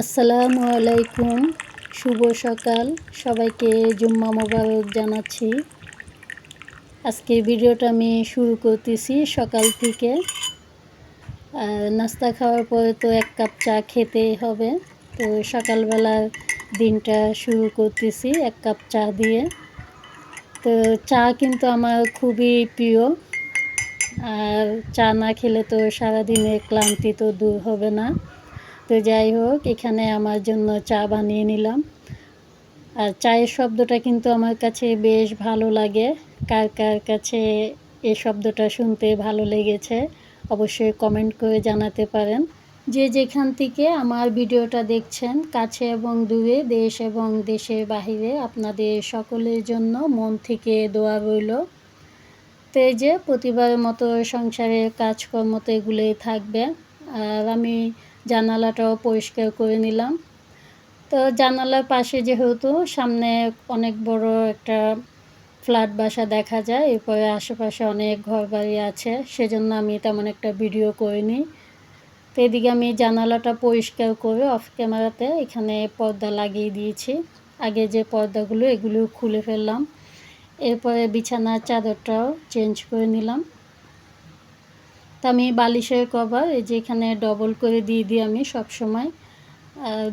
আসসালামু আলাইকুম, শুভ সকাল। সবাইকে জুম্মা মোবারক জানাচ্ছি। আজকে ভিডিওটা আমি শুরু করতেছি সকাল থেকে। নাস্তা খাওয়ার পরে তো এক কাপ চা খেতেই হবে। তো সকালবেলার দিনটা শুরু করতেছি এক কাপ চা দিয়ে। তো চা কিন্তু আমার খুবই প্রিয়। আর চা না খেলে তো সারাদিনের ক্লান্তি তো দূর হবে না। তো যাই হোক, এখানে আমার জন্য চা বানিয়ে নিলাম। আর চায়ের শব্দটা কিন্তু আমার কাছে বেশ ভালো লাগে। কার কার কাছে এই শব্দটা শুনতে ভালো লেগেছে, অবশ্যই কমেন্ট করে জানাতে পারেন। যে যেখান থেকে আমার ভিডিওটা দেখছেন, কাছে এবং দূরে, দেশ এবং দেশের বাহিরে, আপনাদের সকলের জন্য মন থেকে দোয়া রইল। তো এই যে প্রতিবারের মতো সংসারের কাজকর্ম তো এগুলোই থাকবে আর আমি জানালাটাও পরিষ্কার করে নিলাম। তো জানালার পাশে যেহেতু সামনে অনেক বড় একটা ফ্ল্যাট বাসা দেখা যায়, এরপরে আশেপাশে অনেক ঘর বাড়ি আছে, সেজন্য আমি তেমন একটা ভিডিও করিনি। তো এদিকে আমি জানালাটা পরিষ্কার করে অফ ক্যামেরাতে এখানে পর্দা লাগিয়ে দিয়েছি। আগে যে পর্দাগুলো, এগুলো খুলে ফেললাম। এরপরে বিছানার চাদরটাও চেঞ্জ করে নিলাম। তা আমি বালিশের কভার, এই যে এখানে ডবল করে দিয়ে দিই আমি সব সময়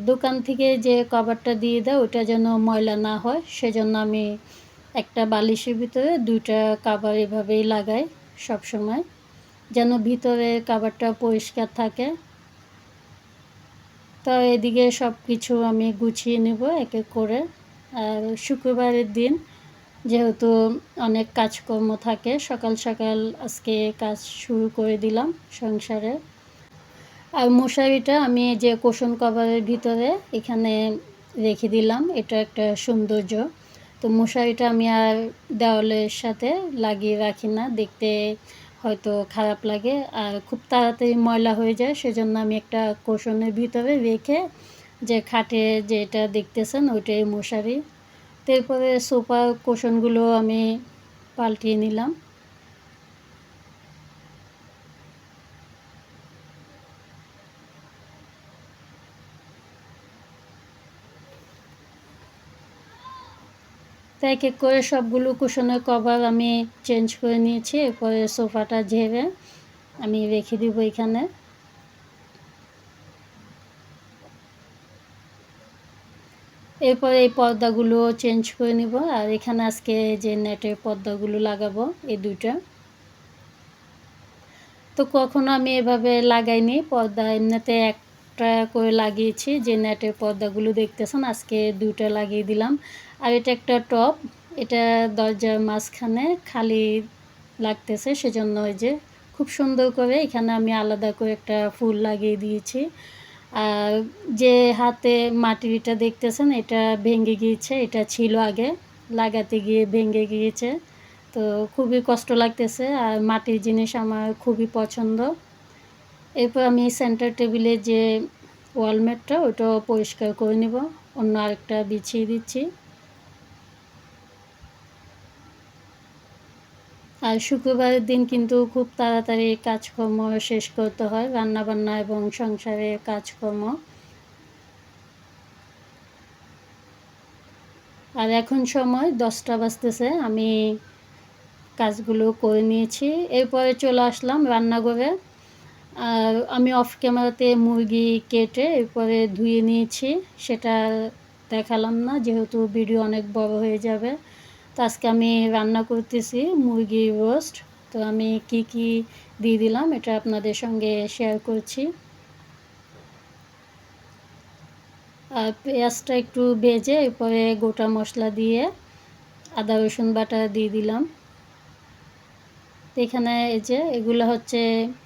দোকান থেকে যে কভারটা দিয়ে দেয়, ওটা যেন ময়লা না হয়, সেজন্য আমি একটা বালিশের ভিতরে দুইটা কাবার এভাবেই লাগাই সব সময় যেন ভিতরে কাবারটা পরিষ্কার থাকে। তো এদিকে সব কিছু আমি গুছিয়ে নেব এক করে। আর শুক্রবারের দিন যেহেতু অনেক কাজকর্ম থাকে, সকাল সকাল আজকে কাজ শুরু করে দিলাম সংসারে। আর মশারিটা আমি যে কোষণ কভারের ভিতরে এখানে রেখে দিলাম, এটা একটা সৌন্দর্য। তো মশারিটা আমি আর দেওয়ালের সাথে লাগিয়ে রাখি না, দেখতে হয়তো খারাপ লাগে। আর খুব তাড়াতাড়ি ময়লা হয়ে যায়, সেজন্য আমি একটা কোষণের ভিতরে রেখে যে খাটে যেটা দেখতেছেন, ওইটাই মশারি। তারপরে সোফার কোশনগুলো আমি পাল্টিয়ে নিলাম। তো এক এক করে সবগুলো কুশনের কভার আমি চেঞ্জ করে নিয়েছি, এরপরে সোফাটা ঝেড়ে আমি রেখে দিব এখানে। এরপরে এই পর্দাগুলো চেঞ্জ করে নিব। আর এখানে আজকে যে নেটের পর্দাগুলো লাগাবো, এই দুইটা। তো কখনো আমি এভাবে লাগাইনি, পর্দা এমনিতে একটা করে লাগিয়েছি, যে নেটের পর্দাগুলো দেখতেছেন, আজকে দুইটা লাগিয়ে দিলাম। আর এটা একটা টপ এটা দরজার মাঝখানে খালি লাগতেছে, সেজন্য ওই যে খুব সুন্দর করে এখানে আমি আলাদা করে একটা ফুল লাগিয়ে দিয়েছি। আর যে হাতে মাটিটা দেখতেছেন, এটা ভেঙে গিয়েছে, এটা ছিল আগে, লাগাতে গিয়ে ভেঙে গিয়েছে। তো খুবই কষ্ট লাগতেছে আর মাটির জিনিস আমার খুবই পছন্দ। এরপর আমি সেন্টার টেবিলে যে ওয়ালমেটটা ওটা পরিষ্কার করে নেব। অন্য আরেকটা বিছিয়ে দিচ্ছি। আর শুক্রবারের দিন কিন্তু খুব তাড়াতাড়ি কাজকর্ম শেষ করতে হয়, রান্নাবান্না এবং সংসারের কাজকর্ম। আর এখন সময় দশটা বাজতেছে, আমি কাজগুলো করে নিয়েছি। এরপরে চলে আসলাম রান্নাঘরে। আর আমি অফ ক্যামেরাতে মুরগি কেটে এরপরে ধুয়ে নিয়েছি, সেটা দেখালাম না, যেহেতু ভিডিও অনেক বড় হয়ে যাবে। তো আজকে আমি রান্না করতেছি মুরগির রোস্ট তো আমি কি কি দিয়ে দিলাম এটা আপনাদের সঙ্গে শেয়ার করছি। আর পেঁয়াজটা একটু ভেজে এরপরে গোটা মশলা দিয়ে আদা, রসুন বাটা দিয়ে দিলাম। এখানে এই যে এগুলো হচ্ছে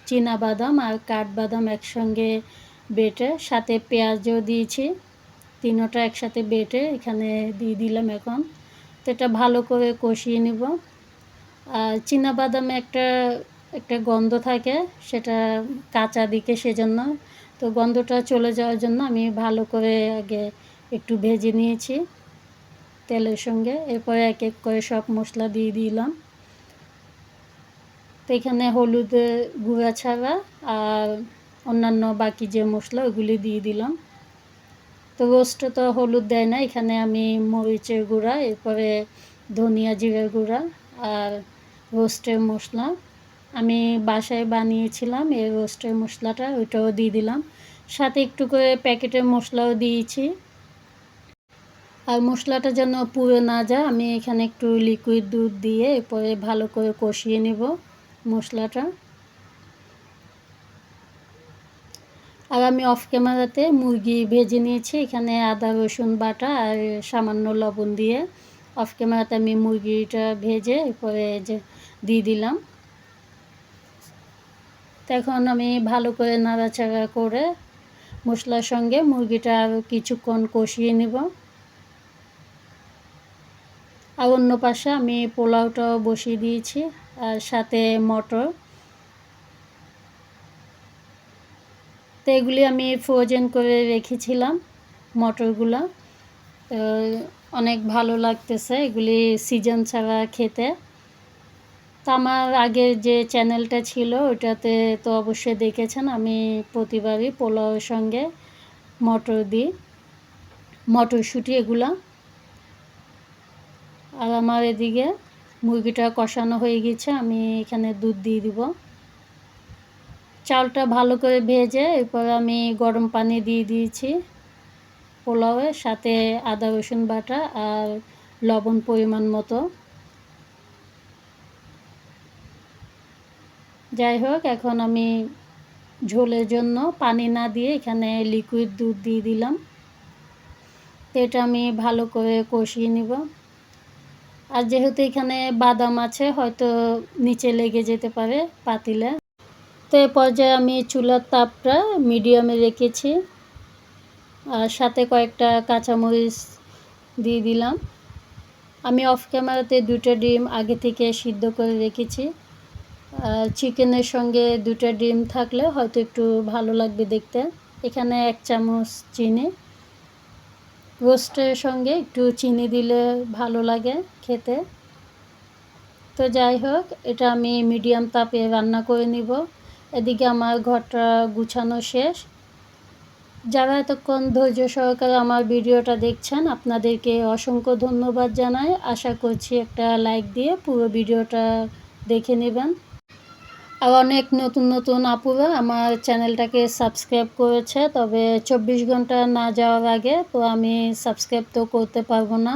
চীনা বাদাম আর কাঠবাদাম একসঙ্গে বেটে, সাথে পেঁয়াজও দিয়েছি। তিনোটা একসাথে বেটে এখানে দিয়ে দিলাম এখন। তো এটা ভালো করে কষিয়ে নেব। আর বাদামে একটা একটা গন্ধ থাকে, সেটা কাঁচা দিকে সেজন্য। তো গন্ধটা চলে যাওয়ার জন্য আমি ভালো করে আগে একটু ভেজে নিয়েছি তেলের সঙ্গে। এরপরে এক এক করে সব মশলা দিয়ে দিলাম। তো এখানে হলুদ গুঁড়া ছাড়া আর অন্যান্য বাকি যে মশলা, ওগুলি দিয়ে দিলাম। তো রোস্টে তো হলুদ দেয় না, এখানে আমি মরিচের গুঁড়া, এরপরে ধনিয়া জিরের গুঁড়া আর রোস্টের মশলা। আমি বাসায় বানিয়েছিলাম এই রোস্টের মশলাটা, ওইটাও দিয়ে দিলাম। সাথে একটু করে প্যাকেটের মশলাও দিয়েছি। আর মশলাটা যেন পুড়ে না যায়, আমি এখানে একটু লিকুইড দুধ দিয়ে এরপরে ভালো করে কষিয়ে নেব মশলাটা। আর আমি অফ ক্যামেরাতে মুরগি ভেজে নিয়েছি, এখানে আদা, রসুন বাটা আর সামান্য লবণ দিয়ে অফ ক্যামেরাতে আমি মুরগিটা ভেজে এরপরে যে দিয়ে দিলাম। তখন আমি ভালো করে নাড়াচাড়া করে মশলার সঙ্গে মুরগিটা আরও কিছুক্ষণ কষিয়ে নেব। আর অন্য পাশে আমি পোলাওটাও বসিয়ে দিয়েছি, আর সাথে মটর। তো এগুলি আমি ফ্রোজেন করে রেখেছিলাম মটরগুলো। তো অনেক ভালো লাগতেছে এগুলি সিজন ছাড়া খেতে। তো আমার আগের যে চ্যানেলটা ছিল ওটাতে তো অবশ্যই দেখেছেন আমি প্রতিবারই পোলাওয়ের সঙ্গে মটর দিই, মটরশুঁটি এগুলা। আর আমার এদিকে মুরগিটা কষানো হয়ে গেছে, আমি এখানে দুধ দিয়ে দিব। চালটা ভালো করে ভেজে এরপর আমি গরম পানি দিয়ে দিয়েছি পোলাওয়ের সাথে আদা, রসুন বাটা আর লবণ পরিমাণ মতো। যাই হোক, এখন আমি ঝোলের জন্য পানি না দিয়ে এখানে লিকুইড দুধ দিয়ে দিলাম। তো এটা আমি ভালো করে কষিয়ে নিব। আর যেহেতু এখানে বাদাম আছে, হয়তো নিচে লেগে যেতে পারে পাতিলে। তো পর্যায়ে আমি চুলার তাপটা মিডিয়ামে রেখেছি আর সাথে কয়েকটা কাঁচামরিচ দিয়ে দিলাম। আমি অফ ক্যামেরাতে দুটো ডিম আগে থেকে সিদ্ধ করে রেখেছি। আর চিকেনের সঙ্গে দুটো ডিম থাকলে হয়তো একটু ভালো লাগবে দেখতে। এখানে এক চামচ চিনি। রোস্টের সঙ্গে একটু চিনি দিলে ভালো লাগে খেতে। তো যাই হোক, এটা আমি মিডিয়াম তাপে রান্না করে নিব। এদিকে আমার ঘরটা গুছানো শেষ। যারা এতক্ষণ ধৈর্য সহকারে আমার ভিডিওটা দেখছেন, আপনাদেরকে অসংখ্য ধন্যবাদ জানাই। আশা করছি একটা লাইক দিয়ে পুরো ভিডিওটা দেখে নেবেন। আর অনেক নতুন নতুন আপুরা আমার চ্যানেলটাকে সাবস্ক্রাইব করেছে, তবে চব্বিশ ঘণ্টা না যাওয়ার আগে তো আমি সাবস্ক্রাইব তো করতে পারব না।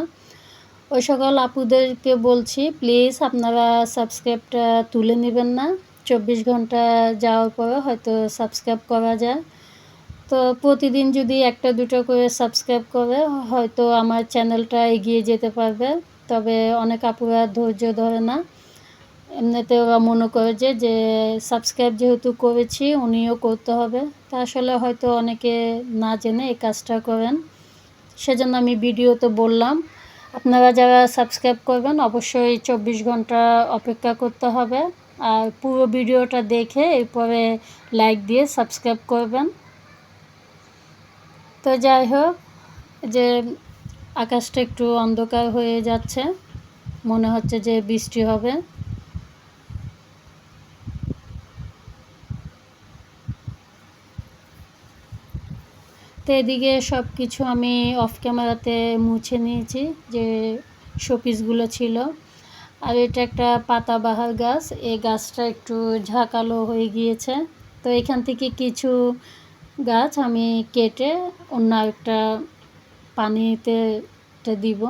ওই সকল আপুদেরকে বলছি, প্লিজ আপনারা সাবস্ক্রাইবটা তুলে নেবেন না। চব্বিশ ঘণ্টা যাওয়ার পরে হয়তো সাবস্ক্রাইব করা যায়। তো প্রতিদিন যদি একটা দুটো করে সাবস্ক্রাইব করে, হয়তো আমার চ্যানেলটা এগিয়ে যেতে পারবে। তবে অনেক আপুরা ধৈর্য ধরে না। এমনিতে ওরা মনে করে যে যে সাবস্ক্রাইব যেহেতু করেছি, উনিও করতে হবে। তা আসলে হয়তো অনেকে না জেনে এই কাজটা করেন। সেজন্য আমি ভিডিওতে বললাম, আপনারা যারা সাবস্ক্রাইব করবেন, অবশ্যই চব্বিশ ঘণ্টা অপেক্ষা করতে হবে। আর পুরো ভিডিওটা দেখে এরপরে লাইক দিয়ে সাবস্ক্রাইব করবেন। তো যাই হোক, যে আকাশটা একটু অন্ধকার হয়ে যাচ্ছে, মনে হচ্ছে যে বৃষ্টি হবে। তো এদিকে সব কিছু আমি অফ ক্যামেরাতে মুছে নিয়েছি, যে শোপিসগুলো ছিল। আর এটা একটা পাতাবাহার গাছ। এই গাছটা একটু ঝাঁকালো হয়ে গিয়েছে। তো এখান থেকে কিছু গাছ আমি কেটে অন্য একটা পানিতে দিব।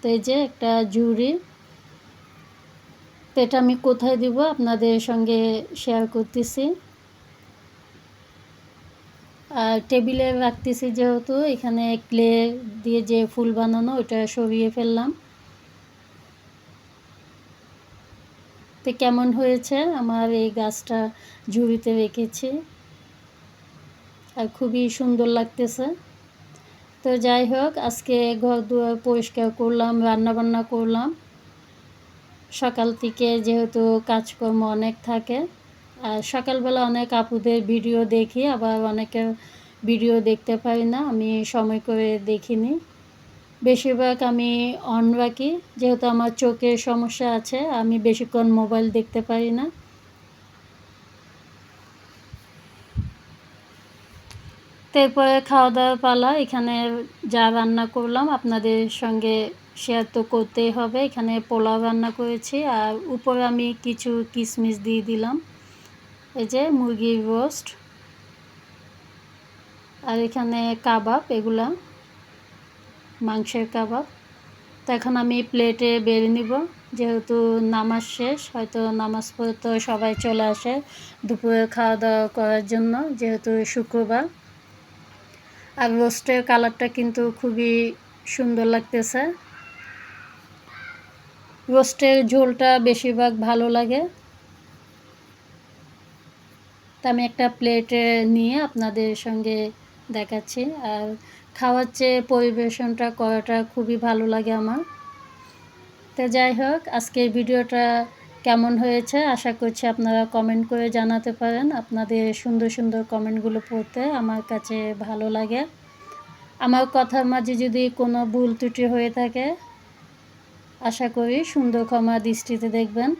তো এই যে একটা ঝুড়ি তো এটা আমি কোথায় দিব আপনাদের সঙ্গে শেয়ার করতেছি। আর টেবিলে রাখতেছি যেহেতু, এখানে ক্লে দিয়ে যে ফুল বানানো, ওটা সরিয়ে ফেললাম। তো কেমন হয়েছে? আমার এই গাছটা ঝুড়িতে রেখেছি। আর খুবই সুন্দর লাগতেছে। তো যাই হোক, আজকে ঘর দুয়ার পরিষ্কার করলাম রান্না বান্না করলাম। সকাল থেকে যেহেতু কাজকর্ম অনেক থাকে, আর সকালবেলা অনেক আপুদের ভিডিও দেখি, আবার অনেকের ভিডিও দেখতে পারি না, আমি সময় করে দেখিনি। বেশিরভাগ আমি অন রাখি। যেহেতু আমার চোখের সমস্যা আছে, আমি বেশিক্ষণ মোবাইল দেখতে পারি না। তারপরে খাওয়া দাওয়ার পালা, এখানে যা রান্না করলাম আপনাদের সঙ্গে শেয়ার তো করতেই হবে। এখানে পোলাও রান্না করেছি, আর উপরে আমি কিছু কিশমিশ দিয়ে দিলাম। এই যে মুরগির রোস্ট আর এখানে কাবাব, এগুলা। মাংসের কাবাব। তো এখন আমি প্লেটে বেড়ে নিব। যেহেতু নামাজ শেষ, হয়তো নামাজ পড়ে তো সবাই চলে আসে দুপুরে খাওয়া দাওয়া করার জন্য, যেহেতু শুক্রবার। আর রোস্টের কালারটা কিন্তু খুবই সুন্দর লাগতেছে। রোস্টের ঝোলটা বেশিরভাগ ভালো লাগে। তা আমি একটা প্লেটে নিয়ে আপনাদের সঙ্গে দেখাচ্ছি। আর খাওয়ার চেয়ে পরিবেশনটা করাটা খুবই ভালো লাগে আমার। তো যাই হোক আজকের ভিডিওটা কেমন হয়েছে আশা করছি আপনারা কমেন্ট করে জানাতে পারেন। আপনাদের সুন্দর সুন্দর কমেন্টগুলো পড়তে আমার কাছে ভালো লাগে। আমার কথার মাঝে যদি কোনো ভুল ত্রুটি হয়ে থাকে, আশা করি সুন্দর ক্ষমা দৃষ্টিতে দেখবেন।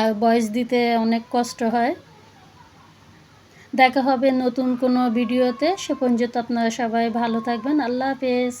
আর বয়স দিতে অনেক কষ্ট হয়। দেখা হবে নতুন কোনো ভিডিওতে। সে পর্যন্ত আপনারা সবাই ভালো থাকবেন। আল্লাহ হাফেজ।